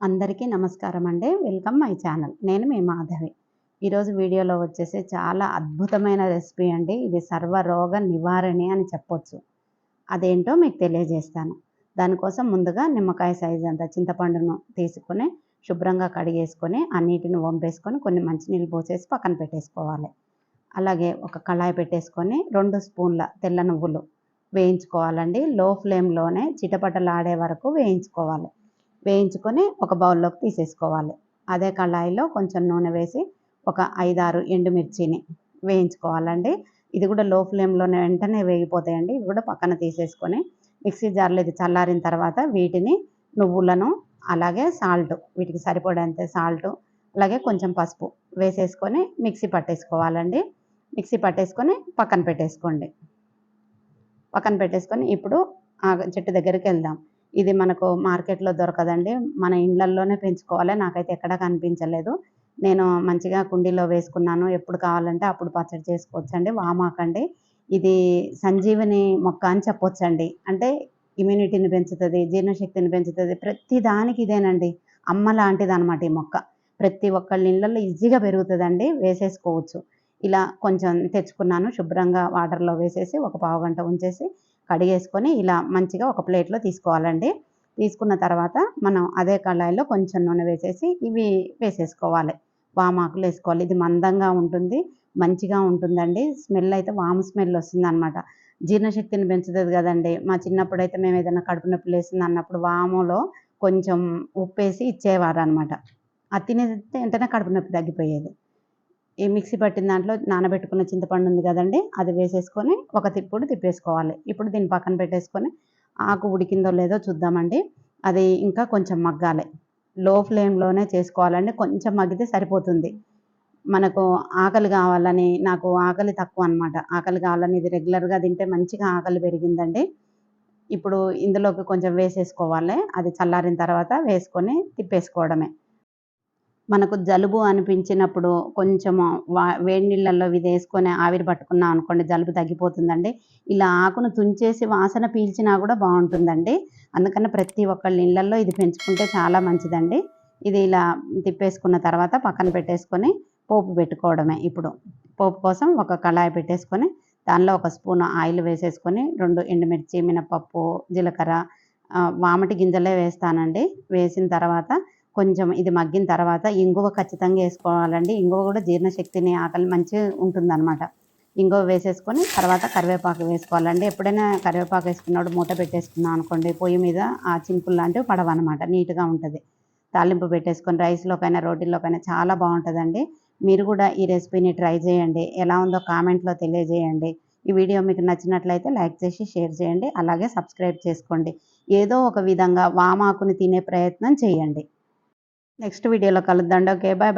అందరికీ నమస్కారం అండి. Welcome my channel. నేను మీ మాధవి. ఈరోజు వీడియోలో వచ్చేసి చాలా అద్భుతమైన రెసిపీ అండి. ఇది సర్వరోగ నివారణి అని చెప్పొచ్చు. అదేంటో మీకు తెలియజేస్తాను. దానికోసం ముందుగా నిమ్మకాయ సైజ్ అంత చింతపండును తీసుకొని శుభ్రంగా కడిగేసుకొని ఆ నీటిని వంపేసుకొని కొన్ని మంచినీళ్ళు పోసేసి పక్కన పెట్టేసుకోవాలి. అలాగే ఒక కళాయి పెట్టేసుకొని రెండు స్పూన్ల తెల్ల నువ్వులు వేయించుకోవాలండి. లో ఫ్లేమ్లోనే చిటపటలాడే వరకు వేయించుకోవాలి. వేయించుకొని ఒక బౌల్లోకి తీసేసుకోవాలి. అదే కళాయిలో కొంచెం నూనె వేసి ఒక ఐదారు ఎండుమిర్చిని వేయించుకోవాలండి. ఇది కూడా లో ఫ్లేమ్లోనే వెంటనే వేగిపోతాయండి. ఇవి కూడా పక్కన తీసేసుకొని మిక్సీ జార్లో ఇది చల్లారిన తర్వాత వీటిని నువ్వులను అలాగే సాల్ట్ వీటికి సరిపడేంత సాల్ట్ అలాగే కొంచెం పసుపు వేసేసుకొని మిక్సీ పట్టేసుకోవాలండి. మిక్సీ పట్టేసుకొని పక్కన పెట్టేసుకోండి. పక్కన పెట్టేసుకొని ఇప్పుడు ఆ చెట్టు దగ్గరికి వెళ్దాం. ఇది మనకు మార్కెట్లో దొరకదండి. మన ఇండ్లల్లోనే పెంచుకోవాలి. నాకైతే ఎక్కడా కనిపించలేదు. నేను మంచిగా కుండీలో వేసుకున్నాను. ఎప్పుడు కావాలంటే అప్పుడు పచ్చడి చేసుకోవచ్చండి. వామాకండి. ఇది సంజీవని మొక్క అని చెప్పొచ్చండి. అంటే ఇమ్యూనిటీని పెంచుతుంది జీర్ణశక్తిని పెంచుతుంది. ప్రతి దానికి ఇదేనండి. అమ్మ లాంటిది అనమాట ఈ మొక్క. ప్రతి ఒక్కళ్ళ ఇళ్ళల్లో ఈజీగా పెరుగుతుందండి. వేసేసుకోవచ్చు. ఇలా కొంచెం తెచ్చుకున్నాను. శుభ్రంగా వాటర్లో వేసేసి ఒక పావు గంట ఉంచేసి కడిగేసుకొని ఇలా మంచిగా ఒక ప్లేట్లో తీసుకోవాలండి. తీసుకున్న తర్వాత మనం అదే కళాయిలో కొంచెం నూనె వేసేసి ఇవి వేసేసుకోవాలి. వామాకులు వేసుకోవాలి. ఇది మందంగా ఉంటుంది. మంచిగా ఉంటుందండి. స్మెల్ అయితే వాము స్మెల్ వస్తుంది అనమాట జీర్ణశక్తిని పెంచుతుంది కదండి. మా చిన్నప్పుడు అయితే మేము ఏదైనా కడుపు నొప్పి లేసింది అన్నప్పుడు వాములో కొంచెం ఉప్పేసి ఇచ్చేవారు అనమాట అది తినేది వెంటనే కడుపు నొప్పి తగ్గిపోయేది. ఈ మిక్సీ పట్టిన దాంట్లో నానబెట్టుకున్న చింతపండు ఉంది కదండి అది వేసేసుకొని ఒక తిప్పుడు తిప్పేసుకోవాలి. ఇప్పుడు దీన్ని పక్కన పెట్టేసుకొని ఆకు ఉడికిందో లేదో చూద్దామండి. అది ఇంకా కొంచెం మగ్గాలి. లో ఫ్లేమ్లోనే చేసుకోవాలండి. కొంచెం మగ్గితే సరిపోతుంది. మనకు ఆకలి కావాలని నాకు ఆకలి తక్కువ అనమాట ఆకలి కావాలని ఇది రెగ్యులర్గా తింటే మంచిగా ఆకలి పెరిగిందండి. ఇప్పుడు ఇందులోకి కొంచెం వేసేసుకోవాలి. అది చల్లారిన తర్వాత వేసుకొని తిప్పేసుకోవడమే. మనకు జలుబు అనిపించినప్పుడు కొంచెము వా వేడి నీళ్ళల్లో ఇది వేసుకొని ఆవిరి పట్టుకున్నాం అనుకోండి జలుబు తగ్గిపోతుందండి. ఇలా ఆకును తుంచేసి వాసన పీల్చినా కూడా బాగుంటుందండి. అందుకని ప్రతి ఒక్కళ్ళ ఇళ్ళల్లో ఇది పెంచుకుంటే చాలా మంచిదండి. ఇది ఇలా తిప్పేసుకున్న తర్వాత పక్కన పెట్టేసుకొని పోపు పెట్టుకోవడమే ఇప్పుడు. పోపు కోసం ఒక కళాయి పెట్టేసుకొని దానిలో ఒక స్పూన్ ఆయిల్ వేసేసుకొని రెండు ఎండుమిర్చి మినపప్పు జీలకర్ర వామటి గింజలే వేస్తానండి. వేసిన తర్వాత కొంచెం ఇది మగ్గిన తర్వాత ఇంగువ ఖచ్చితంగా వేసుకోవాలండి. ఇంగువ కూడా జీర్ణశక్తిని ఆకలి మంచిగా ఉంటుందన్నమాట. ఇంగువ వేసేసుకొని తర్వాత కరివేపాకు వేసుకోవాలండి. ఎప్పుడైనా కరివేపాకు వేసుకున్నప్పుడు మూట పెట్టేసుకున్నాం అనుకోండి పొయ్యి మీద ఆ చింపులు లాంటివి పడవన్నమాట. నీట్గా ఉంటుంది. తాలింపు పెట్టేసుకొని రైస్లోకైనా రోటీల్లోకైనా చాలా బాగుంటుందండి. మీరు కూడా ఈ రెసిపీని ట్రై చేయండి. ఎలా ఉందో కామెంట్లో తెలియజేయండి. ఈ వీడియో మీకు నచ్చినట్లయితే లైక్ చేసి షేర్ చేయండి. అలాగే సబ్స్క్రైబ్ చేసుకోండి. ఏదో ఒక విధంగా వామాకుని తినే ప్రయత్నం చేయండి. నెక్స్ట్ వీడియోలో కలుద్దాం. Okay bye